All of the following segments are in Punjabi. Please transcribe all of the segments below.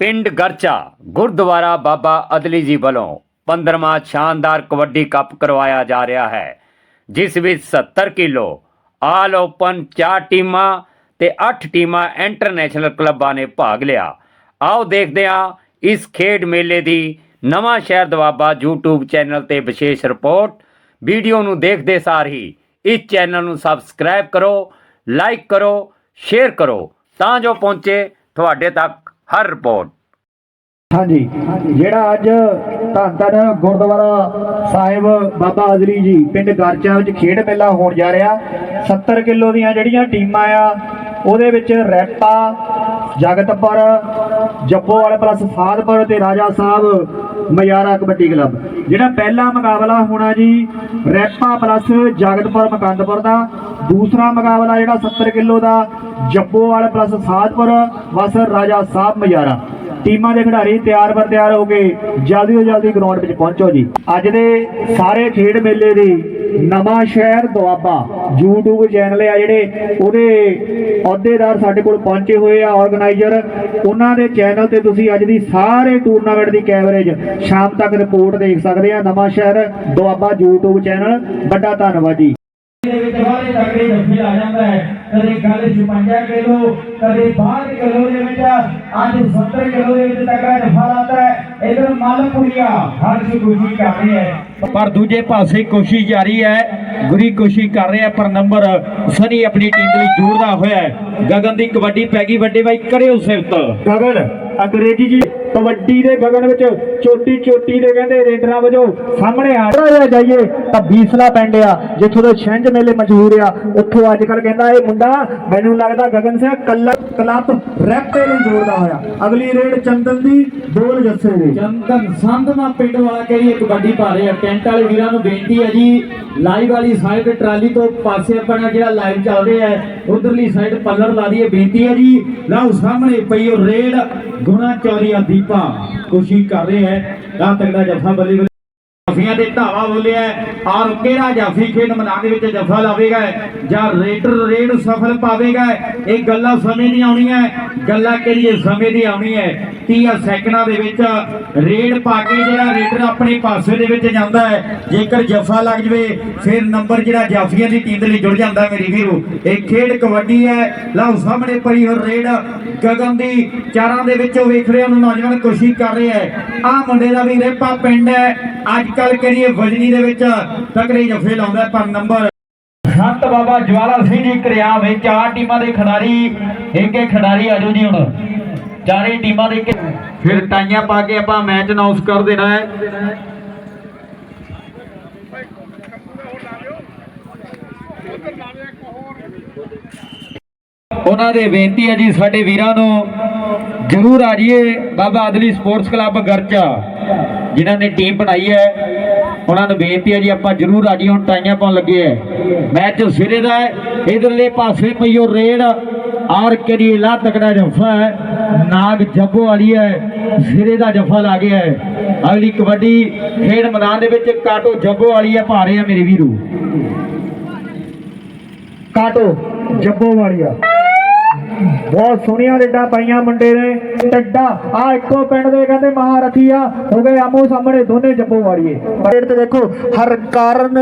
ਪਿੰਡ ਗਰਚਾ, ਗੁਰਦੁਆਰਾ ਬਾਬਾ ਅਦਲੀ ਜੀ ਵੱਲੋਂ 15ਵਾਂ ਸ਼ਾਨਦਾਰ ਕਬੱਡੀ ਕੱਪ ਕਰਵਾਇਆ ਜਾ ਰਿਹਾ ਹੈ, ਜਿਸ ਵਿੱਚ 70 ਕਿਲੋ ਆਲ ਓਪਨ 4 ਟੀਮਾਂ ਤੇ 8 ਟੀਮਾਂ ਇੰਟਰਨੈਸ਼ਨਲ ਕਲੱਬਾਂ ਨੇ ਭਾਗ ਲਿਆ। ਆਓ ਦੇਖਦੇ ਹਾਂ ਇਸ ਖੇਡ ਮੇਲੇ ਦੀ ਨਵਾਂ ਸ਼ਹਿਰ ਦਵਾਬਾ YouTube ਚੈਨਲ ਤੇ ਵਿਸ਼ੇਸ਼ ਰਿਪੋਰਟ। ਵੀਡੀਓ ਨੂੰ ਦੇਖਦੇ ਸਾਰ ਹੀ ਇਸ ਚੈਨਲ ਨੂੰ ਸਬਸਕ੍ਰਾਈਬ ਕਰੋ, ਲਾਈਕ ਕਰੋ, ਸ਼ੇਅਰ ਕਰੋ ਤਾਂ ਜੋ ਪਹੁੰਚੇ ਤੁਹਾਡੇ ਤੱਕ ਹਰ ਰਿਪੋਰਟ ਹਾਂਜੀ, ਜਿਹੜਾ ਅੱਜ ਧੰਨ ਧੰਨ ਗੁਰਦੁਆਰਾ ਸਾਹਿਬ ਬਾਬਾ ਅਜ਼ਰੀ ਜੀ ਪਿੰਡ ਗਰਚਾ ਵਿੱਚ ਖੇਡ ਮੇਲਾ ਹੋਣ ਜਾ ਰਿਹਾ। 70 ਕਿਲੋ ਦੀਆਂ ਜਿਹੜੀਆਂ ਟੀਮਾਂ ਆ, ਉਹਦੇ ਵਿੱਚ ਰੈਪਾ, ਜਗਤਪੁਰ ਜੱਬੋਵਾਲ ਪਲੱਸ ਫਾਦਪੁਰ ਤੇ ਰਾਜਾ ਸਾਹਿਬ ਮਯਾਰਾ ਕਬੱਡੀ ਕਲੱਬ। ਜਿਹੜਾ ਪਹਿਲਾ ਮੁਕਾਬਲਾ ਹੋਣਾ ਜੀ, ਰੈਪਾ ਪਲੱਸ ਜਗਤਪੁਰ ਮਕੰਦਪੁਰ ਦਾ ਦੂਸਰਾ ਮੁਕਾਬਲਾ ਜਿਹੜਾ 70 ਕਿਲੋ ਦਾ ਜੱਬੋਵਾਲ ਪਲੱਸ ਸਾਧਪੁਰ ਵਸ ਰਾਜਾ ਸਾਹਿਬ ਮਯਾਰਾ ਟੀਮਾਂ ਦੇ ਖਿਡਾਰੀ ਤਿਆਰ ਬਰ ਤਿਆਰ ਹੋ ਕੇ ਜਲਦੀ ਤੋਂ ਜਲਦੀ ਗਰਾਊਂਡ ਵਿੱਚ ਪਹੁੰਚੋ ਜੀ। ਅੱਜ ਦੇ ਸਾਰੇ ਖੇਡ ਮੇਲੇ ਦੀ ਨਵਾਂ ਸ਼ਹਿਰ ਦੁਆਬਾ, YouTube ਚੈਨਲ ਆ ਜਿਹੜੇ, ਉਹਦੇ ਅਹੁਦੇਦਾਰ ਸਾਡੇ ਕੋਲ ਪਹੁੰਚੇ ਹੋਏ ਆ ਆਰਗੇਨਾਈਜ਼ਰ ਉਹਨਾਂ ਦੇ ਚੈਨਲ ਤੇ ਤੁਸੀਂ ਅੱਜ ਦੀ ਸਾਰੇ ਟੂਰਨਾਮੈਂਟ ਦੀ ਕੈਵਰੇਜ ਸ਼ਾਮ ਤੱਕ ਰਿਪੋਰਟ ਦੇਖ ਸਕਦੇ ਆ। ਨਵਾਂ ਸ਼ਹਿਰ ਦੁਆਬਾ YouTube ਚੈਨਲ ਵੱਡਾ ਧੰਨਵਾਦ ਜੀ। ਦੇ ਵਿੱਚ ਬਾਹਰ ਤੱਕੜੇ ਜੱਫੀ ਆ ਜਾਂਦਾ ਹੈ। ਕਦੇ ਗੱਲ 56 ਕਿਲੋ, ਕਦੇ 62 ਕਿਲੋ ਦੇ ਵਿੱਚ, ਅੱਜ 70 ਕਿਲੋ ਦੇ ਵਿੱਚ ਤੱਕੜਾ ਜੱਫਾ ਲਾਤਾ ਹੈ। ਇਧਰ ਮਾਲਪੁਰੀਆ ਹਰ ਖੁਸ਼ੀ ਕਰ ਰਹੀ ਹੈ। ਪਰ ਦੂਜੇ ਪਾਸੇ ਕੋਸ਼ਿਸ਼ ਜਾਰੀ ਹੈ। ਗੁਰੀ ਕੋਸ਼ਿਸ਼ ਕਰ ਰਿਹਾ ਪਰ ਨੰਬਰ ਸਨੀ ਆਪਣੀ ਟੀਮ ਦੇ ਲਈ ਜੋੜਦਾ ਹੋਇਆ ਗਗਨ ਦੀ ਕਬੱਡੀ ਪੈ ਗਈ, ਵੱਡੇ ਬਾਈ ਕਰਿਓ ਸਿਫਤ। ਗਗਨ, ਅੰਗਰੇਜ਼ੀ ਜੀ ਕਬੱਡੀ ਦੇ ਗਗਨ ਵਿੱਚ ਚੋਟੀ ਚੋਟੀ ਦੇ ਕਹਿੰਦੇ ਰੇਡਰਾਂ ਵਜੋਂ ਸਾਹਮਣੇ ਆ ਰਿਹਾ ਜਾਈਏ ਤਾਂ ਬੀਸਲਾ ਪਿੰਡ ਆ, ਜਿੱਥੋਂ ਦੇ ਛਿੰਝ ਮੇਲੇ ਮਸ਼ਹੂਰ ਆ, ਉੱਥੋਂ ਅੱਜ ਕੱਲ ਕਹਿੰਦਾ ਇਹ ਮੁੰਡਾ ਮੈਨੂੰ ਲੱਗਦਾ ਗਗਨ ਸਿੰਘ ਕੱਲਾ ਕਲੱਬ ਰੈਪੇ ਨੂੰ ਜੋੜਦਾ ਹੋਇਆ। ਅਗਲੀ ਰੇਡ ਚੰਦਨ ਦੀ, ਬੋਲ ਜੱਸੇ ਦੀ। ਚੰਦਨ ਸੰਧਮਾ ਪਿੰਡ ਵਾਲਾ ਕਰੀ ਕਬੱਡੀ ਪਾ ਰਹੇ। ਆ ਟੈਂਟ ਵਾਲੇ ਵੀਰਾਂ ਨੂੰ ਬੇਨਤੀ ਹੈ ਜੀ ਲਾਈਵ ਵਾਲੀ ਸਾਈਡ ਟਰਾਲੀ ਤੋਂ ਪਾਸੇ ਆਪਣਾ ਜਿਹੜਾ ਲਾਈਵ ਚੱਲ ਰਿਹਾ ਹੈ, ਉਧਰਲੀ ਸਾਈਡ ਪੱਲਰ ਲਾ ਦਈਏ। ਬੇਨਤੀ ਹੈ ਜੀ, ਲਓ ਸਾਹਮਣੇ ਪਈ ਉਹ ਰੇਡ ਗੁਣਾ ਚੌਰੀਆ ਦੀਪਾ ਕੋਸ਼ਿਸ਼ ਕਰ ਰਹੇ ਹੈ। ਦਾ ਤਗੜਾ ਜਫਾ ਬੱਲੀ ਜਾਫੀਆਂ ਦੇ ਧਾਵਾ ਬੋਲਿਆ ਔਰ ਕਿਹੜਾ ਜਾਫੀ ਖੇਡ ਮੈਦਾਨ ਦੇ ਵਿੱਚ ਜਫਾ ਲਾਵੇਗਾ ਜਾਂ ਰੇਡਰ ਰੇਡ ਸਫਲ ਪਾਵੇਗਾ ਇਹ ਗੱਲਾਂ ਸਮੇਂ ਦੀ ਆਉਣੀਆਂ ਗੱਲਾਂ ਕਿਹੜੀ ਸਮੇਂ ਦੀ ਆਉਣੀ ਹੈ। 30 ਸੈਕਿੰਡਾਂ ਦੇ ਵਿੱਚ ਰੇਡ ਪਾ ਕੇ ਜਿਹੜਾ ਰੇਡਰ ਆਪਣੇ ਪਾਸੇ ਦੇ ਵਿੱਚ ਜਾਂਦਾ ਹੈ, ਜੇਕਰ ਜਫਾ ਲੱਗ ਜਵੇ, ਫਿਰ ਨੰਬਰ ਜਿਹੜਾ ਜਾਫੀਆਂ ਦੀ ਟੀਮ ਦੇ ਲਈ ਜੁੜ ਜਾਂਦਾ ਮੇਰੀ ਵੀਰੋ। ਇਹ ਖੇਡ ਕਬੱਡੀ ਹੈ। ਲਓ, ਸਾਹਮਣੇ ਪਈ ਹੋਰ ਰੇਡ ਗਗਨ ਦੀ ਚਾਰਾਂ ਦੇ ਵਿੱਚੋਂ ਵੇਖ ਰਿਹਾ ਨੂੰ ਨੌਜਵਾਨ ਕੋਸ਼ਿਸ਼ ਕਰ ਰਿਹਾ ਹੈ। ਆਹ ਮੁੰਡੇ ਦਾ ਵੀ ਰੇਪਾ ਪਿੰਡ ਹੈ। ਅੱਜ ਕੱਲ ਕਰੀਏ ਵਜਨੀ ਦੇ ਵਿੱਚ ਤਕੜੇ ਜਫੇ ਲਾਉਂਦਾ ਪਰ ਨੰਬਰ ਸੰਤ ਬਾਬਾ ਜਵਾਲਾ ਸਿੰਘ ਜੀ ਕਰਿਆ ਵਿੱਚ ਚਾਰ ਟੀਮਾਂ ਦੇ ਖਿਡਾਰੀ ਇੱਕ ਇੱਕ ਖਿਡਾਰੀ ਆਜੋ ਜੀ ਹੁਣ। ਚਾਰੇ ਟੀਮਾਂ ਦੇ ਫਿਰ ਟਾਈਆਂ ਪਾ ਕੇ ਆਪਾਂ ਮੈਚ ਅਨਾਉਂਸ ਕਰ ਦੇਣਾ ਹੈ। ਉਹਨਾਂ ਦੇ ਬੇਨਤੀ ਹੈ ਜੀ ਸਾਡੇ ਵੀਰਾਂ ਨੂੰ ਜਰੂਰ ਆ ਜਾਈਏ ਬਾਬਾ ਆਦਲੀ ਸਪੋਰਟਸ ਕਲੱਬ ਗਰਚਾ ਜਿਨ੍ਹਾਂ ਨੇ ਟੀਮ ਬਣਾਈ ਹੈ। ਉਹਨਾਂ ਨੂੰ ਬੇਨਤੀ ਹੈ ਜੀ, ਆਪਾਂ ਜਰੂਰ ਆ ਜਾਈਏ ਹੁਣ ਟਾਈਆਂ ਪਾਉਣ ਲੱਗੇ ਹੈ। ਮੈਚ ਸਿਰੇ ਦਾ ਹੈ, ਇਧਰਲੇ ਪਾਸੇ ਪਈਓ ਰੇਡ ਔਰ ਕਿਹੜੀ ਲਾ ਤਕੜਾ ਜਫਾ ਹੈ, ਨਾਗ ਜੱਬੋ ਵਾਲੀ ਹੈ, ਸਿਰੇ ਦਾ ਜਫਾ ਲਾ ਗਿਆ ਹੈ। ਅਗਲੀ ਕਬੱਡੀ ਖੇਡ ਮੈਦਾਨ ਦੇ ਵਿੱਚ ਕਾਟੋ ਜੱਬੋ ਵਾਲੀ ਹੈ, ਭਾਰੇ ਆ ਮੇਰੇ ਵੀਰੂ। ਕਾਟੋ ਜੱਬੋ ਆ। ਬਹੁਤ ਸੋਹਣੀਆਂ ਰੇਡਾਂ ਪਾਈਆਂ ਮੁੰਡੇ ਨੇ। ਟੱਡਾ ਆ ਇੱਕੋ ਪਿੰਡ ਦੇ ਕਹਿੰਦੇ ਮਹਾਰਥੀ ਆ ਹੋ ਗਏ ਆਮੋ ਸਾਹਮਣੇ ਦੋਨੇ ਜੱਬੋ ਵਾਲੀਏ। ਰੇਡ ਤੇ ਦੇਖੋ, ਹਰ ਕਾਰਨ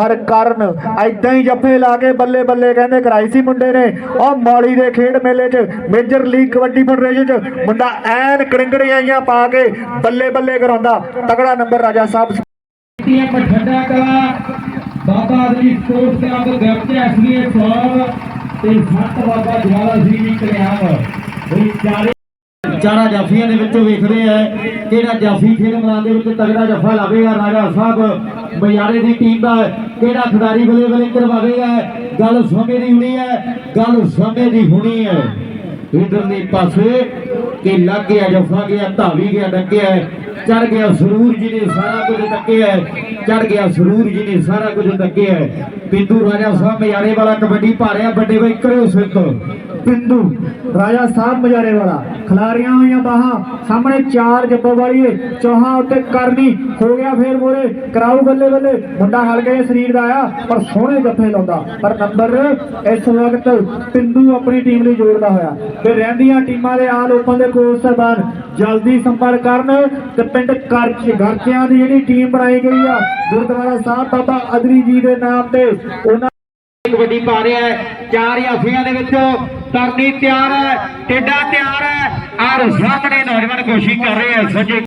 ਹਰ ਕਾਰਨ ਐਦਾਂ ਹੀ ਜੱਫੇ ਲਾ ਕੇ ਬੱਲੇ ਬੱਲੇ ਕਹਿੰਦੇ ਕਰਾਈ ਸੀ ਮੁੰਡੇ ਨੇ। ਉਹ ਮੌਲੀ ਦੇ ਖੇਡ ਮੇਲੇ 'ਚ, ਮੇਜਰ ਲੀਗ ਕਬੱਡੀ ਫੈਡਰੇਸ਼ਨ 'ਚ ਮੁੰਡਾ ਐਨ ਕੜਿੰਗੜੀਆਂ ਪਾ ਕੇ ਬੱਲੇ ਬੱਲੇ ਕਰਾਉਂਦਾ। ਤਗੜਾ ਨੰਬਰ ਰਾਜਾ ਸਾਹਿਬ ਟੀਮ ਪਠੰਡਾ ਕਲਾ, ਬਾਬਾ ਆਦਮੀ ਸਪੋਰਟਸ ਕਲੱਬ ਗਰਚਾ ਐਸਵੀਏ 100 ਤੇ ਸੱਤ ਬਾਬਾ ਜਵਾਲਾ ਸਿੰਘ ਜੀ ਕਲਿਆਣ ਇਹ ਚਾਰੇ ਚਾਰਾ ਜਾਫੀਆਂ ਦੇ ਵਿੱਚੋਂ ਵੇਖਦੇ ਆ ਕਿਹੜਾ ਜਾਫੀ ਖੇਡ ਮੈਦਾਨ ਦੇ ਵਿੱਚ ਤਗੜਾ ਜਫਾ ਲਾਵੇਗਾ ਰਾਜਾ ਸਾਹਿਬ। ਬਜ਼ਾਰੇ ਦੀ ਟੀਮ ਦਾ ਕਿਹੜਾ ਖਿਡਾਰੀ ਬਲੇ ਬਲੇ ਕਰਵਾਵੇਗਾ? ਗੱਲ ਸਮੇਂ ਦੀ ਹੋਣੀ ਹੈ, ਗੱਲ ਸਮੇਂ ਦੀ ਹੋਣੀ ਹੈ। ਇਧਰਲੇ ਪਾਸੇ ਕਿ ਲੱਗ ਗਿਆ, ਜਫਾ ਗਿਆ, ਧਾਵੀ ਗਿਆ ਡੱਕਿਆ ਚੜ ਗਿਆ ਸਰੂਰ ਜੀ ਨੇ ਸਾਰਾ ਕੁਝ ਡੱਕਿਆ ਚੜ ਗਿਆ ਸਰੂਰ ਜੀ ਨੇ ਸਾਰਾ ਕੁਝ ਡੱਕਿਆ ਪਿੰਦੂ ਰਾਜਾ ਸਾਹਿਬ ਮਿਆਰੇ ਵਾਲਾ ਕਬੱਡੀ ਭਾਰਿਆ ਵੱਡੇ ਬਾਈ ਕਰਿਓ ਸਿੱਧ ਪਿੰਦੂ ਰਾਜਾ ਸਾਹਿਬ ਮਜਾਰੇ ਵਾਲਾ। ਖਿਲਾਰੀਆਂ ਹੋਈਆਂ ਬਾਹਾਂ, ਸਾਹਮਣੇ ਚਾਰ ਜੱਬੋ ਵਾਲੀਏ ਚੌਹਾਂ ਉੱਤੇ ਕਰਨੀ, ਹੋ ਗਿਆ ਫੇਰ ਮੋਰੇ, ਕਰਾਊ ਬੱਲੇ ਬੱਲੇ। ਮੁੰਡਾ ਹਲਕੇ ਸਰੀਰ ਦਾ ਆ ਪਰ ਸੋਹਣੇ ਜੱਫੇ ਲਾਉਂਦਾ। ਪਰ ਨੰਬਰ ਇਸ ਵਕਤ ਪਿੰਦੂ ਆਪਣੀ ਟੀਮ ਲਈ ਜੋੜਦਾ ਹੋਇਆ। ਤੇ ਰਹਿੰਦੀਆਂ ਟੀਮਾਂ ਦੇ ਆਲ ਓਪਨ ਦੇ ਕੋਚ ਸਾਹਿਬਾਨ ਜਲਦੀ ਸੰਪਰਕ ਕਰਨ ਤੇ ਪਿੰਡ ਕਰਚ, ਗਰਚਿਆਂ ਦੀ ਜਿਹੜੀ ਟੀਮ ਬਣਾਈ ਗਈ ਆ, ਗੁਰਦੁਆਰਾ ਸਾਹਿਬ ਬਾਬਾ ਅਦਰੀ ਜੀ ਦੇ ਨਾਮ ਤੇ ਉਹਨਾਂ ਕਬੱਡੀ ਪਾ ਰਿਹਾ ਹੈ। ਚਾਰ ਜਾਫੀਆਂ ਦੇ ਵਿੱਚੋਂ ਤਰਨੀ ਤਿਆਰ ਹੈ, ਟੇਡਾ ਤਿਆਰ ਹੈ। ਔਰ ਸਾਹਮਣੇ ਨੌਜਵਾਨ ਕੋਸ਼ਿਸ਼ ਕਰ ਰਹੇ ਹੈ, ਸੱਜੇ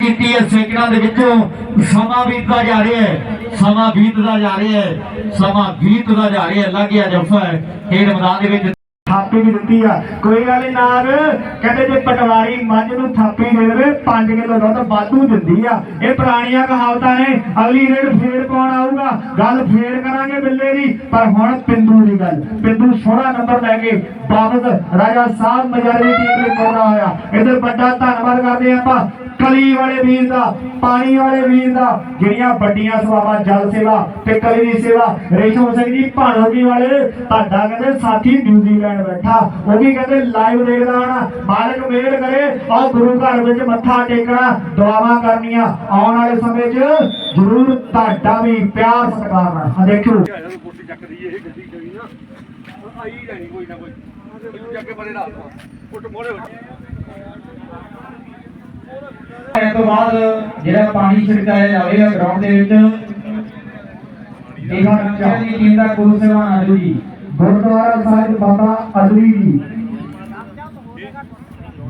ਕੀਤੀ ਹੈ ਸੈਕਿੰਡਾਂ ਦੇ ਵਿੱਚੋਂ ਸਮਾਂ ਬੀਤਦਾ ਜਾ ਰਿਹਾ ਹੈ, ਸਮਾਂ ਬੀਤਦਾ ਜਾ ਰਿਹਾ ਹੈ, ਸਮਾਂ ਬੀਤਦਾ ਜਾ ਰਿਹਾ ਹੈ ਲੱਗ ਗਿਆ ਜਫਾ ਹੈ, ਖੇਡ ਮੈਦਾਨ ਦੇ ਵਿੱਚ ਥਾਪੀ ਵੀ ਦਿੱਤੀ ਆ। ਕੋਈ ਗੱਲ ਨੀ ਕਹਿੰਦੇ ਜੇ ਪਟਵਾਰੀ ਮੱਝ ਨੂੰ ਥਾਪੀ ਦੇ ਦੇਵੇ 5 ਕਿਲੋ ਦੁੱਧ ਵਾਧੂ ਦਿੰਦੀ ਆ। ਇਹ ਪੁਰਾਣੀਆਂ ਕਹਾਵਤਾਂ ਨੇ। ਅਗਲੀ ਰੇਡ ਫੇਰ ਪਾਉਣ ਆਊਗਾ। ਗੱਲ ਫੇਰ ਕਰਾਂਗੇ ਬਿੱਲੇ ਦੀ। ਪਰ ਹੁਣ ਪਿੰਦੂ ਦੀ ਗੱਲ। ਪਿੰਦੂ ਸੋਹਣਾ ਨੰਬਰ ਲੈ ਕੇ ਵਾਪਸ ਰਾਜਾ ਸਾਹਿਬ ਮਜਾਰੇ ਦੀ ਟੀਮ ਲਈ ਕਰਨਾ ਹੋਇਆ। ਇਧਰ ਵੱਡਾ ਧੰਨਵਾਦ ਕਰਦੇ ਆ ਆਪਾਂ। ਕਲੀ ਵਾਲੇ ਵੀਰ ਦਾ, ਪਾਣੀ ਵਾਲੇ ਵੀਰ ਦਾ, ਜਿਹੜੀਆਂ ਵੱਡੀਆਂ ਸੇਵਾਵਾਂ ਜਲ ਸੇਵਾ ਤੇ ਕਲੀ ਦੀ ਸੇਵਾ, ਰੇਸ਼ਮ ਸਿੰਘ ਜੀ ਭਾਣੋਗੀ ਵਾਲੇ, ਤੁਹਾਡਾ ਕਹਿੰਦੇ ਸਾਥੀ ਨਿਊਜ਼ੀਲੈਂਡ ਬੈਠਾ। ਉਹ ਵੀ ਕਹਿੰਦੇ ਲਾਈਵ ਦੇਖਦਾ ਹਣਾ ਮਾਲਕ ਮਿਹਰ ਕਰੇ ਆਹ ਗੁਰੂ ਘਰ ਵਿੱਚ ਮੱਥਾ ਟੇਕਣਾ, ਦੁਆਵਾਂ ਕਰਨੀਆਂ। ਆਉਣ ਵਾਲੇ ਸਮੇਂ 'ਚ ਜ਼ਰੂਰ ਤੁਹਾਡਾ ਵੀ ਪਿਆਰ ਸਤਿਕਾਰ ਨਾਲ। ਆ ਦੇਖੋ। ਇਸ ਤੋਂ ਬਾਅਦ ਜਿਹੜਾ ਪਾਣੀ ਛਿੜਕਾਇਆ ਜਾਵੇਗਾ ਗਰਾਊਂਡ ਦੇ ਵਿੱਚ ਇਹ ਬੱਚਿਆਂ ਦੀ ਟੀਮ ਦਾ ਕੋਚ ਸੇਵਾ ਆਜੂ ਜੀ ਗੁਰਦੁਆਰਾ ਸਾਹਿਬ ਬਾਬਾ ਅਦਰੀ ਜੀ।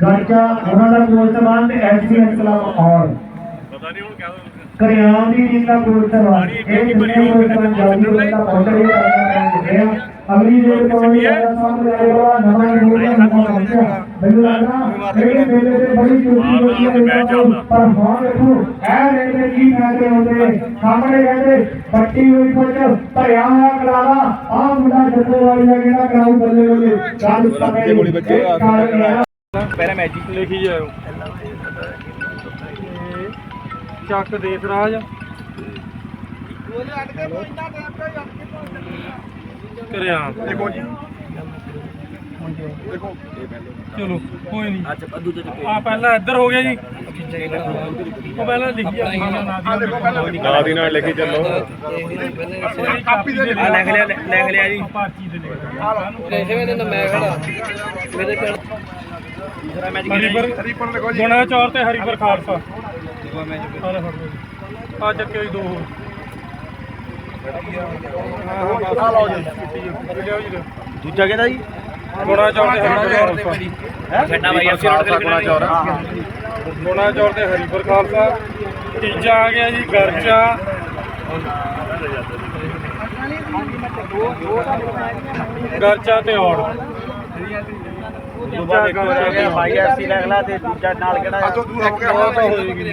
ਗੜਕਾ ਉਹਨਾਂ ਦਾ ਕੋਲ ਸਮਾਨ ਤੇ ਐਸਪੀਐਸ ਕਲੱਬ ਔਰ। ਕਰਿਆਮ ਦੀ ਟੀਮ ਦਾ ਕੋਲ ਸਮਾਨ ਇਹ ਜਿੰਨੇ ਕੋਲ ਸਮਾਨ ਜਲਦੀ ਦਾ ਪਹੁੰਚੇ ਹੀ ਕਰਨਾ ਹੈ ਅਗਲੀ ਦੇ ਕੋਲ ਰਾਜਾ ਸਾਹਿਬ ਦੇ ਆਏਗਾ ਨਵਾਂ ਨਿਊਜ਼ੀਆ ਨਵਾਂ ਪਹੁੰਚਿਆ ਮੈਨੂੰ ਲੱਗਦਾ ਇਹ ਮੇਲੇ ਤੇ ਬੜੀ ਚੁੱਕੀ ਹੋਈ ਹੈ ਇਹਨਾਂ ਕੋਲ ਪਰ ਹੁਣ ਦੇਖੋ ਇਹ ਰੇਲੇ ਕੀ ਫਾਇਦੇ ਹੁੰਦੇ? ਸਾਹਮਣੇ ਕਹਿੰਦੇ ਪੱਟੀ ਹੋਈ ਕੁਝ ਭਰਿਆ ਹੋਇਆ ਕਲਾਵਾ ਆਹ ਮੁੰਡਾ ਜੱਟੋ ਵਾਲੀ ਦਾ ਕਿਹੜਾ ਕਰਾਉ ਬੱਲੇ ਬੱਲੇ ਗੱਲ ਸਮੇਂ ਦੀ ਬੱਚੇ ਪਹਿਲਾਂ ਮੈਜਿਕ ਲਿਖੀ ਜਾਓ ਚੱਕ ਦੇਸ ਰਾਜ ਕਰਿਆ। ਦੇਖੋ ਜੀ। ਚਲੋ ਕੋਈ ਨਹੀਂ। ਆ ਪਹਿਲਾਂ ਇੱਧਰ ਹੋ ਗਿਆ ਜੀ। ਉਹ ਪਹਿਲਾਂ ਲਿਖੀ ਆ ਨਾਲ ਦੀ ਨਾਲ ਲੈ ਕੇ ਚੱਲੋ ਕਾਪੀ ਦੇ ਲਿਖ ਲਿਆ ਲਿਖ ਲਿਆ ਜੀ। ਪਾਰਟੀ ਦੇ ਲਿਖ ਹਰੀਪੁਰ ਗੁਣਾ ਚੌਰ ਤੇ ਹਰੀਪੁਰ ਖਾਲਸਾ। ਸਾਰੇ ਫੜ ਲਓ ਜੀ। ਆ ਚੱਕੇ ਜੀ ਦੋ ਹੋਰ। ਆ ਲਓ ਜੀ। ਲਿਓ ਜੀ। ਦੂਜਾ ਕਿਹਦਾ ਜੀ? ਗੁਣਾ ਚੌਰ ਤੇ ਹਰੀਪੁਰ ਖਾਲਸਾ। ਛੱਡਾ ਬਾਈ ਅਸੀਂ ਰੋਡ ਤੇ ਚੌਰ ਗੁਣਾ ਚੌਰ ਤੇ ਹਰੀਪੁਰ ਖਾਲਸਾ। ਤੀਜਾ ਆ ਗਿਆ ਜੀ ਗਰਚਾ। ਗਰਚਾ ਤੇ ਔੜ। ਦੂਜਾ ਗਰਚਾ ਬਾਈ ਐਫਸੀ ਲੈ ਲਾ ਤੇ ਦੂਜਾ ਨਾਲ ਕਿਹੜਾ ਉਹ ਤਾਂ ਹੋਏਗੀ।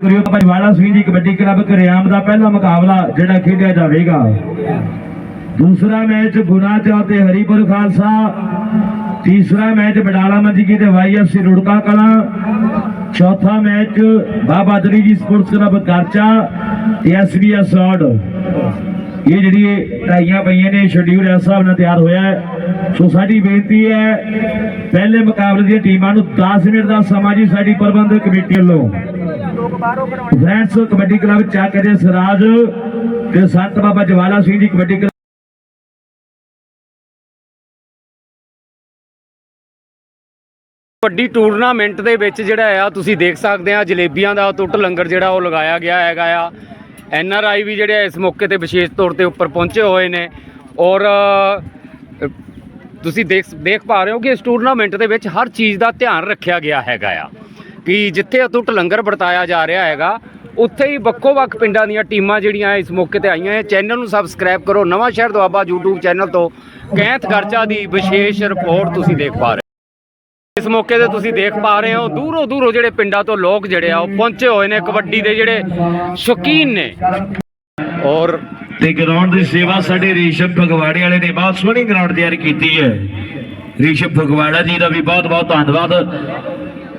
ਕਰਿਓ ਪੰਜਵਾੜਾ ਸਿੰਘ ਜੀ ਕਬੱਡੀ ਕਲੱਬ ਕਰਿਆਮ ਦਾ ਪਹਿਲਾ ਮੁਕਾਬਲਾ ਜਿਹੜਾ ਖੇਡਿਆ ਜਾਵੇਗਾ। ਦੂਸਰਾ ਮੈਚ ਗੁਨਾ ਚੌ ਤੇ ਹਰੀਪੁਰ ਖਾਲਸਾ। ਤੀਸਰਾ ਮੈਚ ਬਡਾਲਾ ਮੰਜੀਕੀ ਤੇ ਵਾਈਐਫਸੀ ਰੁੜਕਾ ਕਲਾਂ। ਚੌਥਾ ਮੈਚ ਬਾਬਾ ਦਰੀ ਜੀ ਸਪੋਰਟਸ ਕਲੱਬ ਕਰਚਾ ਤੇ ਐਸਬੀਐਸ ਔਡ ਇਹ ਜਿਹੜੀ ਢਾਈਆਂ ਪਈਆਂ ਨੇ ਸ਼ਡਿਊਲ ਇਸ ਹਿਸਾਬ ਨਾਲ ਤਿਆਰ ਹੋਇਆ ਹੈ। ਸੋ ਸਾਡੀ ਬੇਨਤੀ ਹੈ, ਪਹਿਲੇ ਮੁਕਾਬਲੇ ਦੀਆਂ ਟੀਮਾਂ ਨੂੰ 10 ਮਿੰਟ ਦਾ ਸਮਾਂ ਜੀ ਸਾਡੀ ਪ੍ਰਬੰਧਕ ਕਮੇਟੀ ਵੱਲੋਂ। ਫਰੈਂਡਸ ਕਬੱਡੀ ਕਲੱਬ ਚੱਕ ਦੇ ਸਰਾਜ ਤੇ ਸੰਤ ਬਾਬਾ ਜਵਾਲਾ ਸਿੰਘ ਜੀ ਕਬੱਡੀ ਵੱਡੀ ਟੂਰਨਾਮੈਂਟ ਦੇ ਵਿੱਚ ਜਿਹੜਾ ਆ, ਤੁਸੀਂ ਦੇਖ ਸਕਦੇ ਆ, ਜਲੇਬੀਆਂ ਦਾ ਟੁੱਟ ਲੰਗਰ ਜਿਹੜਾ ਉਹ ਲਗਾਇਆ ਗਿਆ ਹੈਗਾ ਆ। ਐਨ ਆਰ ਆਈ ਵੀ ਜਿਹੜੇ ਆ ਇਸ ਮੌਕੇ ਤੇ ਵਿਸ਼ੇਸ਼ ਤੌਰ ਤੇ ਉੱਪਰ ਪਹੁੰਚੇ ਹੋਏ ਨੇ ਔਰ ਤੁਸੀਂ ਦੇਖ ਦੇਖ ਪਾ ਰਹੇ ਹੋ ਕਿ ਇਸ ਟੂਰਨਾਮੈਂਟ ਦੇ ਵਿੱਚ ਹਰ ਚੀਜ਼ ਦਾ ਧਿਆਨ ਰੱਖਿਆ ਗਿਆ ਹੈਗਾ ਆ। ਕਿ ਜਿੱਥੇ ਅਟੁੱਟ ਲੰਗਰ ਵਰਤਾਇਆ ਜਾ ਰਿਹਾ ਹੈਗਾ, ਉੱਥੇ ਹੀ ਵੱਖੋ ਵੱਖ ਪਿੰਡਾਂ ਦੀਆਂ ਟੀਮਾਂ ਜਿਹੜੀਆਂ ਇਸ ਮੌਕੇ ਤੇ ਆਈਆਂ ਹੈ ਚੈਨਲ ਨੂੰ ਸਬਸਕ੍ਰਾਈਬ ਕਰੋ। ਨਵਾਂ ਸ਼ਹਿਰ ਦੁਆਬਾ YouTube ਚੈਨਲ ਤੋਂ ਕੈਂਥ ਖਰਚਾ ਦੀ ਵਿਸ਼ੇਸ਼ ਰਿਪੋਰਟ ਤੁਸੀਂ ਦੇਖ ਪਾ ਰਹੇ ਇਸ ਮੌਕੇ ਤੇ ਤੁਸੀਂ ਦੇਖ ਪਾ ਰਹੇ ਹੋ ਦੂਰੋਂ ਦੂਰੋਂ ਜਿਹੜੇ ਪਿੰਡਾਂ ਤੋਂ ਲੋਕ ਜਿਹੜੇ ਆ ਉਹ ਪਹੁੰਚੇ ਹੋਏ ਨੇ ਕਬੱਡੀ ਦੇ ਜਿਹੜੇ ਸ਼ੌਕੀਨ ਨੇ। ਔਰ ਤੇ ਗਰਾਊਂਡ ਦੀ ਸੇਵਾ ਸਾਡੇ ਰੇਸ਼ਮ ਫਗਵਾੜੇ ਵਾਲੇ ਨੇ ਬਹੁਤ ਸੋਹਣੀ ਗਰਾਊਂਡ ਤਿਆਰ ਕੀਤੀ ਹੈ। ਰੇਸ਼ਮ ਫਗਵਾੜਾ ਜੀ ਦਾ ਵੀ ਬਹੁਤ ਬਹੁਤ ਧੰਨਵਾਦ।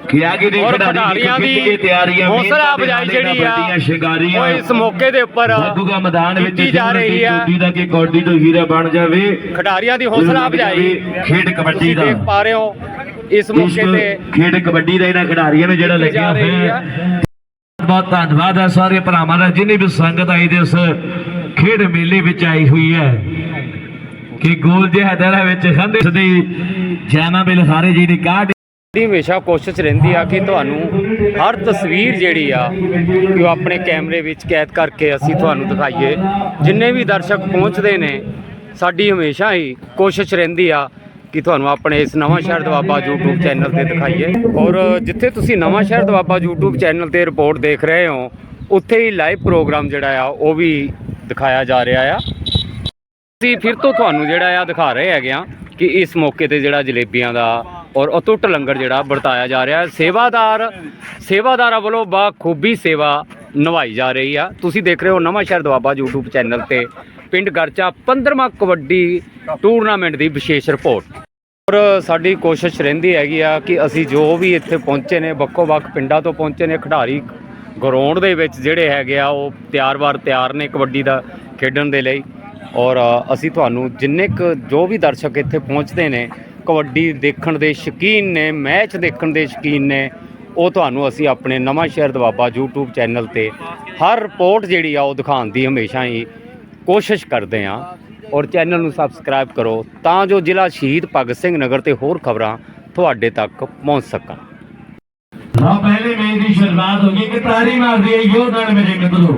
ਕਿ ਆਗੇ ਦੇ ਖਿਡਾਰੀਆਂ ਦੀ ਤਿਆਰੀਆਂ ਹੌਸਲਾ ਅਫਜ਼ਾਈ ਜਿਹੜੀ ਆ ਸ਼ਿੰਗਾਰੀਆਂ ਉਹ ਇਸ ਮੌਕੇ ਦੇ ਉੱਪਰ ਬਾਗੂਗਾ ਮੈਦਾਨ ਵਿੱਚ ਜਾ ਰਹੀ ਆ। ਕਬੱਡੀ ਦਾ ਕਿ ਕੌਡੀ ਤੋਂ ਹੀਰਾ ਬਣ ਜਾਵੇ। ਖਿਡਾਰੀਆਂ ਦੀ ਹੌਸਲਾ ਅਫਜ਼ਾਈ ਖੇਡ ਕਬੱਡੀ ਤੁਸੀਂ ਦਾ। ਦੇਖ ਪਾ ਰਹੇ ਹੋ। ਇਸ ਮੌਕੇ ਤੇ ਖੇਡ ਕਬੱਡੀ ਦਾ ਇਹਨਾਂ ਖਿਡਾਰੀਆਂ ਨੂੰ ਜਿਹੜਾ ਲੱਗਿਆ ਹੋਇਆ ਬਹੁਤ ਧੰਨਵਾਦ ਹੈ ਸਾਰੇ ਭਰਾਵਾਂ ਦਾ ਜਿਨੇ ਵੀ ਸੰਗਤ ਆਈ ਦੇ ਇਸ ਖੇਡ ਮੇਲੇ ਵਿੱਚ ਆਈ ਹੋਈ ਹੈ ਕਿ ਗੋਲ ਜਿਹਾ ਦਰਾ ਵਿੱਚ ਹੰਦੇ ਸਦੀ ਜੈਮਾ ਬਿਲ ਹਾਰੇ ਜੀ ਦੀ ਕਾਢ ਦੀ ਹਮੇਸ਼ਾ ਕੋਸ਼ਿਸ਼ ਰਹਿੰਦੀ ਆ ਕਿ ਤੁਹਾਨੂੰ ਹਰ ਤਸਵੀਰ ਜਿਹੜੀ ਆ ਕਿ ਉਹ ਆਪਣੇ ਕੈਮਰੇ ਵਿੱਚ ਕੈਦ ਕਰਕੇ ਅਸੀਂ ਤੁਹਾਨੂੰ ਦਿਖਾਈਏ। ਜਿੰਨੇ ਵੀ ਦਰਸ਼ਕ ਪਹੁੰਚਦੇ ਨੇ ਸਾਡੀ ਹਮੇਸ਼ਾ ਹੀ ਕੋਸ਼ਿਸ਼ ਰਹਿੰਦੀ ਆ ਕਿ ਤੁਹਾਨੂੰ ਆਪਣੇ ਇਸ ਨਵਾਂ ਸ਼ਹਿਰ ਦਵਾਬਾ YouTube ਚੈਨਲ ਤੇ ਦਿਖਾਈਏ। ਔਰ ਜਿੱਥੇ ਤੁਸੀਂ ਨਵਾਂ ਸ਼ਹਿਰ ਦਵਾਬਾ YouTube ਚੈਨਲ ਤੇ ਰਿਪੋਰਟ ਦੇਖ ਰਹੇ ਹੋ, ਉੱਥੇ ਹੀ ਲਾਈਵ ਪ੍ਰੋਗਰਾਮ ਜਿਹੜਾ ਆ, ਉਹ ਵੀ ਦਿਖਾਇਆ ਜਾ ਰਿਹਾ ਆ। ਅਸੀਂ ਫਿਰ ਤੋਂ ਤੁਹਾਨੂੰ ਜਿਹੜਾ ਆ ਦਿਖਾ ਰਹੇ ਹੈਗੇ ਆ ਕਿ ਇਸ ਮੌਕੇ ਤੇ ਜਿਹੜਾ ਜਲੇਬੀਆਂ ਦਾ ਔਰ ਅਤੁੱਟ ਲੰਗਰ ਜਿਹੜਾ ਵਰਤਾਇਆ ਜਾ ਰਿਹਾ। ਹੈ ਸੇਵਾਦਾਰ, ਸੇਵਾਦਾਰਾਂ ਵੱਲੋਂ ਬਾਖੂਬੀ ਸੇਵਾ ਨਿਭਾਈ ਜਾ ਰਹੀ ਆ। ਤੁਸੀਂ ਦੇਖ ਰਹੇ ਹੋ ਨਵਾਂ ਸ਼ਹਿਰ ਦੁਆਬਾ YouTube ਚੈਨਲ ਤੇ ਪਿੰਡ ਗਰਚਾ 15ਵਾਂ ਕਬੱਡੀ ਟੂਰਨਾਮੈਂਟ ਦੀ ਵਿਸ਼ੇਸ਼ ਰਿਪੋਰਟ। ਔਰ ਸਾਡੀ ਕੋਸ਼ਿਸ਼ ਰਹਿੰਦੀ ਹੈਗੀ ਆ ਕਿ ਅਸੀਂ ਜੋ ਵੀ ਇੱਥੇ ਪਹੁੰਚੇ ਨੇ, ਵੱਖੋ ਵੱਖ ਪਿੰਡਾਂ ਤੋਂ ਪਹੁੰਚੇ ਨੇ, ਖਿਡਾਰੀ ਗਰਾਊਂਡ ਦੇ ਵਿੱਚ ਜਿਹੜੇ ਹੈਗੇ ਆ, ਉਹ ਤਿਆਰ-ਵਾਰ ਤਿਆਰ ਨੇ ਕਬੱਡੀ ਦਾ ਖੇਡਣ ਦੇ ਲਈ। ਔਰ ਅਸੀਂ ਤੁਹਾਨੂੰ ਜਿੰਨੇ ਕੁ ਜੋ ਵੀ ਦਰਸ਼ਕ ਇੱਥੇ ਪਹੁੰਚਦੇ ਨੇ, ਕਬੱਡੀ ਦੇਖਣ ਦੇ ਸ਼ੌਕੀਨ ਨੇ, ਮੈਚ ਦੇਖਣ ਦੇ ਸ਼ੌਕੀਨ ਨੇ, ਉਹ ਤੁਹਾਨੂੰ ਅਸੀਂ ਆਪਣੇ ਨਵਾਂ ਸ਼ਹਿਰ ਦਵਾਬਾ YouTube ਚੈਨਲ ਤੇ ਹਰ ਰਿਪੋਰਟ ਜਿਹੜੀ ਆ ਉਹ ਦਿਖਾਉਣ ਦੀ ਹਮੇਸ਼ਾ ਹੀ ਕੋਸ਼ਿਸ਼ ਕਰਦੇ ਆ ਔਰ ਚੈਨਲ ਨੂੰ ਸਬਸਕ੍ਰਾਈਬ ਕਰੋ ਤਾਂ ਜੋ ਜ਼ਿਲ੍ਹਾ ਸ਼ਹੀਦ ਭਗਤ ਸਿੰਘ ਨਗਰ ਤੇ ਹੋਰ ਖਬਰਾਂ ਤੁਹਾਡੇ ਤੱਕ ਪਹੁੰਚ ਸਕਣ। ਲਓ, ਪਹਿਲੇ ਮੈਚ ਦੀ ਸ਼ੁਰੂਆਤ ਹੋ ਗਈ। ਕਿ ਤਾਰੀ ਮਾਰਦੀ ਹੈ ਯੋਧਨ ਮੇਰੇ ਮਿੱਤਰੋ।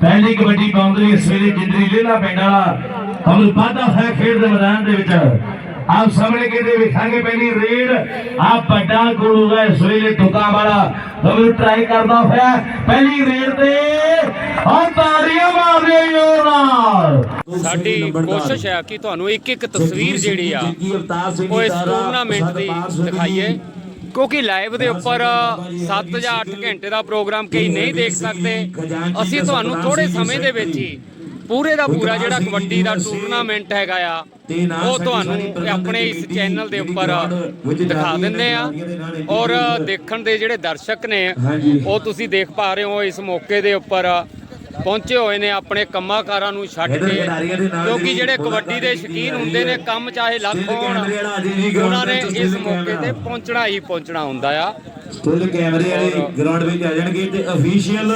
ਪਹਿਲੀ ਕਬੱਡੀ ਬਾਉਂਡਰੀ ਇਸ ਜਿੰਦਰੀ ਲੀਲਾ ਪਿੰਡ ਵਾਲਾ ਹਮਲ ਪਾਦਾ ਹੈ ਖੇਡ ਦੇ ਮੈਦਾਨ ਦੇ ਵਿੱਚ। ਆਪ ਸਾਹਮਣੇ ਕਿਤੇ ਵਿਖਾਂਗੇ ਪਹਿਲੀ ਰੇਡ ਆ ਵੱਡਾ ਗੋਲ ਹੋਗਾ ਇਸ ਵੇਲੇ ਦੁਕਾ ਵਾਲਾ। ਹਮਲ ਟਰਾਈ ਕਰਦਾ ਹੋਇਆ। ਪਹਿਲੀ ਰੇਡ ਤੇ ਆ ਤਾਰੀਆਂ ਮਾਰਦੇ ਯੋਰ ਨਾਲ। ਸਾਡੀ ਕੋਸ਼ਿਸ਼ ਹੈ ਕਿ ਤੁਹਾਨੂੰ ਇੱਕ ਇੱਕ ਤਸਵੀਰ ਜਿਹੜੀ ਆ ਉਹ ਇਸ ਟੂਰਨਾਮੈਂਟ ਦੀ ਦਿਖਾਈਏ। ਕਿਉਂਕਿ ਲਾਈਵ ਦੇ ਉੱਪਰ 7 ਜਾਂ 8 ਘੰਟੇ ਦਾ ਪ੍ਰੋਗਰਾਮ ਕਈ ਨਹੀਂ ਦੇਖ ਸਕਦੇ। ਅਸੀਂ ਤੁਹਾਨੂੰ ਥੋੜੇ ਸਮੇਂ ਦੇ ਵਿੱਚ ਹੀ ਪੂਰੇ ਦਾ ਪੂਰਾ ਜਿਹੜਾ ਕਬੱਡੀ ਦਾ ਟੂਰਨਾਮੈਂਟ ਹੈਗਾ ਆ ਉਹ ਤੁਹਾਨੂੰ ਆਪਣੇ ਇਸ ਚੈਨਲ ਦੇ ਉੱਪਰ ਦਿਖਾ ਦਿੰਦੇ ਆ ਔਰ ਦੇਖਣ ਦੇ ਜਿਹੜੇ ਦਰਸ਼ਕ ਨੇ ਉਹ ਤੁਸੀਂ ਦੇਖ ਪਾ ਰਹੇ ਹੋ ਇਸ ਮੌਕੇ ਦੇ ਉੱਪਰ। ਪਹੁੰਚੇ ਹੋਏ ਨੇ ਆਪਣੇ ਕੰਮਾਕਾਰਾਂ ਨੂੰ ਛੱਡ ਕੇ ਕਿਉਂਕਿ ਜਿਹੜੇ ਕਬੱਡੀ ਦੇ ਸ਼ੌਕੀਨ ਹੁੰਦੇ ਨੇ ਕੰਮ ਚਾਹੇ ਲੱਖ ਹੋਣ ਉਹਨਾਂ ਨੇ ਇਸ ਮੌਕੇ ਤੇ ਪਹੁੰਚਣਾ ਹੀ ਪਹੁੰਚਣਾ ਹੁੰਦਾ ਆ। ਫੁੱਲ ਕੈਮਰੇ ਵਾਲੇ ਗਰਾਊਂਡ ਵਿੱਚ ਆ ਜਾਣਗੇ ਤੇ ਅਫੀਸ਼ੀਅਲ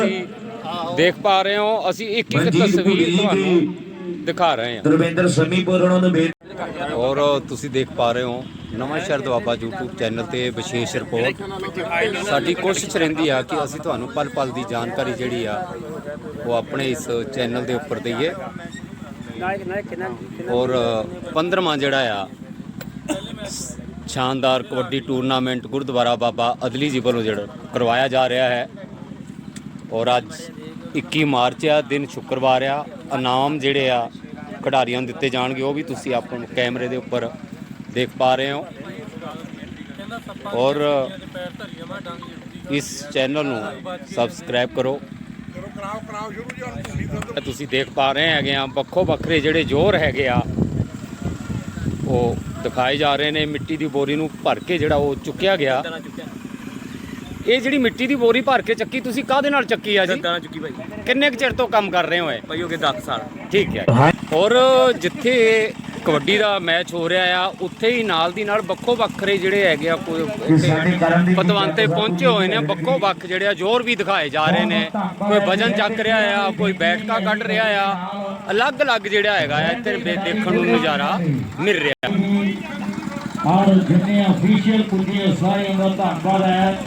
ਦੇਖ ਪਾ ਰਹੇ ਹੋ ਅਸੀਂ ਇੱਕ ਇੱਕ ਤਸਵੀਰ ਤੁਹਾਨੂੰ ਦਿਖਾ ਰਹੇ ਹਾਂ। ਧਰਮਿੰਦਰ ਸਮੀਪੁਰ ਉਹਨਾਂ ਨੂੰ ਔਰ ਤੁਸੀਂ ਦੇਖ ਪਾ ਰਹੇ ਹੋ ਨਵਾਂ ਸ਼ਹਿਰ ਦੁਆਬਾ YouTube ਚੈਨਲ ਤੇ ਵਿਸ਼ੇਸ਼ ਰਿਪੋਰਟ। ਸਾਡੀ ਕੋਸ਼ਿਸ਼ ਰਹਿੰਦੀ ਆ ਕਿ ਅਸੀਂ ਤੁਹਾਨੂੰ ਪਲ ਪਲ ਦੀ ਜਾਣਕਾਰੀ ਜਿਹੜੀ ਆ ਉਹ ਆਪਣੇ ਇਸ ਚੈਨਲ ਦੇ ਉੱਪਰ ਦਈਏ। ਔਰ 15ਵਾਂ ਜਿਹੜਾ ਆ ਸ਼ਾਨਦਾਰ ਕਬੱਡੀ ਟੂਰਨਾਮੈਂਟ ਗੁਰਦੁਆਰਾ ਬਾਬਾ ਅਦਲੀ ਜੀ ਵੱਲੋਂ ਜਿਹੜਾ ਕਰਵਾਇਆ ਜਾ ਰਿਹਾ ਹੈ। ਔਰ ਅੱਜ 21 ਮਾਰਚ ਆ, ਦਿਨ ਸ਼ੁੱਕਰਵਾਰ ਆ, ਇਨਾਮ ਜਿਹੜੇ ਆ, ਖਿਡਾਰੀਆਂ ਨੂੰ ਦਿੱਤੇ ਜਾਣਗੇ, ਉਹ ਵੀ ਤੁਸੀਂ ਆਪਣੇ ਕੈਮਰੇ ਦੇ ਉੱਪਰ ਦੇਖ ਪਾ ਰਹੇ ਹੋ। ਔਰ ਇਸ ਚੈਨਲ ਨੂੰ ਸਬਸਕ੍ਰਾਈਬ ਕਰੋ। ਤੁਸੀਂ ਦੇਖ ਪਾ ਰਹੇ ਹੈਗੇ ਆ, ਵੱਖੋ ਵੱਖਰੇ ਜਿਹੜੇ ਜ਼ੋਰ ਹੈਗੇ ਆ, ਉਹ ਦਿਖਾਏ ਜਾ ਰਹੇ ਨੇ, ਮਿੱਟੀ ਦੀ ਬੋਰੀ ਨੂੰ ਭਰ ਕੇ ਜਿਹੜਾ ਉਹ ਚੁੱਕਿਆ ਗਿਆ। ਇਹ ਜਿਹੜੀ ਮਿੱਟੀ ਦੀ ਬੋਰੀ ਭਰ ਕੇ ਚੱਕੀ ਤੁਸੀਂ ਕਾਹਦੇ ਨਾਲ ਚੱਕੀ ਆ ਜੀ? ਦਾਣਾ ਚੁੱਕੀ ਭਾਈ। ਕਿੰਨੇ ਕੁ ਚਿਰ ਤੋਂ ਕੰਮ ਕਰ ਰਹੇ ਹੋ ਇਹ? ਭਾਈ ਹੋ ਗਏ 10 ਸਾਲ। ਠੀਕ ਹੈ। ਔਰ ਜਿੱਥੇ ਕਬੱਡੀ ਦਾ ਮੈਚ ਹੋ ਰਿਹਾ ਆ ਉੱਥੇ ਹੀ ਨਾਲ ਦੀ ਨਾਲ ਵੱਖੋ ਵੱਖਰੇ ਜਿਹੜੇ ਹੈਗੇ ਆ ਕੋਈ ਇੱਥੇ ਪਤਵੰਤੇ ਪਹੁੰਚੇ ਹੋਏ ਨੇ ਵੱਖੋ ਵੱਖ ਜਿਹੜੇ ਆ ਜ਼ੋਰ ਵੀ ਦਿਖਾਏ ਜਾ ਰਹੇ ਨੇ। ਕੋਈ ਵਜਨ ਚੱਕ ਰਿਹਾ ਆ ਕੋਈ ਬੈਠਕਾ ਕੱਢ ਰਿਹਾ ਆ। ਅਲੱਗ-ਅਲੱਗ ਜਿਹੜਾ ਹੈਗਾ ਆ ਇੱਥੇ ਦੇਖਣ ਨੂੰ ਨਜ਼ਾਰਾ ਮਿਲ ਰਿਹਾ। ਔਰ ਜਿੰਨੇ ਅਫੀਸ਼ੀਅਲ ਪੁੱਜੇ ਸਾਰਿਆਂ ਦਾ ਧੰਨਵਾਦ ਹੈ।